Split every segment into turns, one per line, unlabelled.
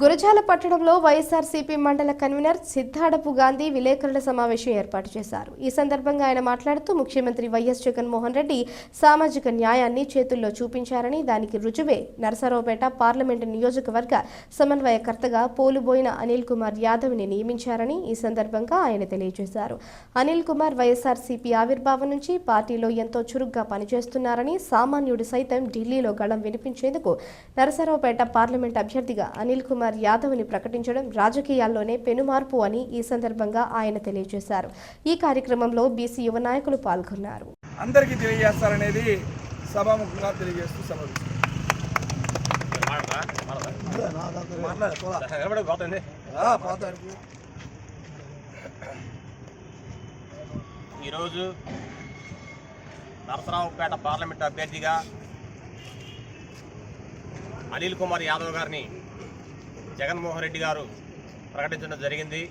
గురజాల పట్టణంలో వైఎస్ఆర్సీపీ మండల కన్వీనర్ సిద్ధాడపు గాంధీ విలేకరుల సమావేశం ఏర్పాటు చేశారు. ఈ సందర్భంగా ఆయన మాట్లాడుతూ ముఖ్యమంత్రి వైఎస్ జగన్మోహన్ రెడ్డి సామాజిక న్యాయాన్ని చేతుల్లో చూపించారని దానికి రుజువే నరసరావుపేట పార్లమెంటు నియోజకవర్గ సమన్వయకర్తగా పోలుబోయిన అనిల్ కుమార్ యాదవ్ని నియమించారని ఈ సందర్భంగా ఆయన తెలియజేశారు. అనిల్ కుమార్ వైఎస్ఆర్సీపీ ఆవిర్భావం నుంచి పార్టీలో ఎంతో చురుగ్గా పనిచేస్తున్నారని సామాన్యుడు సైతం ఢిల్లీలో గళం వినిపించేందుకు నరసరావుపేట పార్లమెంట్ అభ్యర్థిగా అనిల్ కుమార్ యాదవ్ని ప్రకటించడం రాజకీయాల్లోనే పెనుమార్పు అని ఈ సందర్భంగా ఆయన తెలియజేశారు. ఈ కార్యక్రమంలో బీసీ యువ నాయకులు పాల్గొన్నారు.
అందరికీ తెలియజేస్తారనేది సభాముఖంగా తెలియజేస్తూ సభ
ఈరోజు నరసరావుపేట పార్లమెంట్ అభ్యర్థిగా అనిల్ కుమార్ యాదవ్ గారిని జగన్మోహన్ రెడ్డి గారు ప్రకటించడం జరిగింది.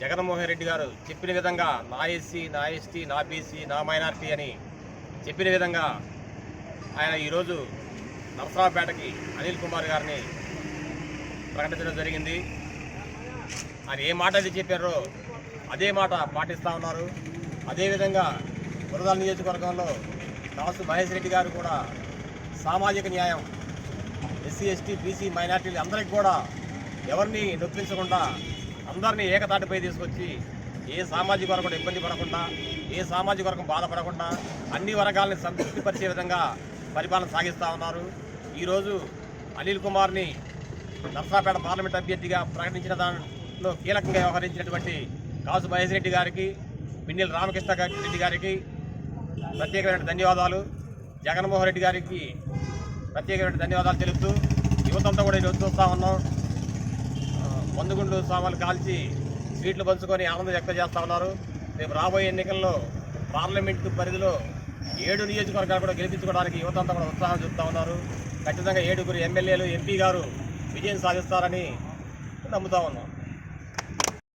జగన్మోహన్ రెడ్డి గారు చెప్పిన విధంగా నా ఎస్సీ నా ఎస్టీ నా బీసీ నా మైనార్టీ అని చెప్పిన విధంగా ఆయన ఈరోజు నరసరావుపేటకి అనిల్ కుమార్ గారిని ప్రకటించడం జరిగింది. ఆయన ఏ మాట అది చెప్పారో అదే మాట పాటిస్తూ ఉన్నారు. అదేవిధంగా బురదాల నియోజకవర్గంలో దాసు మహేష్ రెడ్డి గారు కూడా సామాజిక న్యాయం ఎస్సీ ఎస్టీ బీసీ మైనార్టీలు అందరికీ కూడా ఎవరిని నొప్పించకుండా అందరినీ ఏకతాటిపై తీసుకొచ్చి ఏ సామాజిక వర్గం ఇబ్బంది పడకుండా ఏ సామాజిక వర్గం బాధపడకుండా అన్ని వర్గాలని సంతృప్తిపరిచే విధంగా పరిపాలన సాగిస్తూ ఉన్నారు. ఈరోజు అనిల్ కుమార్ని నర్సాపేట పార్లమెంట్ అభ్యర్థిగా ప్రకటించిన దానిలో కీలకంగా వ్యవహరించినటువంటి కాసు మహేష్ రెడ్డి గారికి పిన్నెల రామకృష్ణ రెడ్డి గారికి ప్రత్యేకమైన ధన్యవాదాలు. జగన్మోహన్ రెడ్డి గారికి ప్రత్యేకమైన ధన్యవాదాలు తెలుపుతూ యువతంతా కూడా ఈరోజు చూస్తూ ఉన్నాం. ఆ, మందుగుండు సామాన్లు కాల్చి స్వీట్లు పంచుకొని ఆనందం వ్యక్తం చేస్తూ ఉన్నారు. రేపు రాబోయే ఎన్నికల్లో పార్లమెంటు పరిధిలో ఏడు నియోజకవర్గాలు కూడా గెలిపించుకోవడానికి యువతంతా కూడా ఉత్సాహం చూపుతా ఉన్నారు. ఖచ్చితంగా ఏడుగురు ఎమ్మెల్యేలు ఎంపీ గారు విజయం సాధిస్తారని నమ్ముతా ఉన్నాం.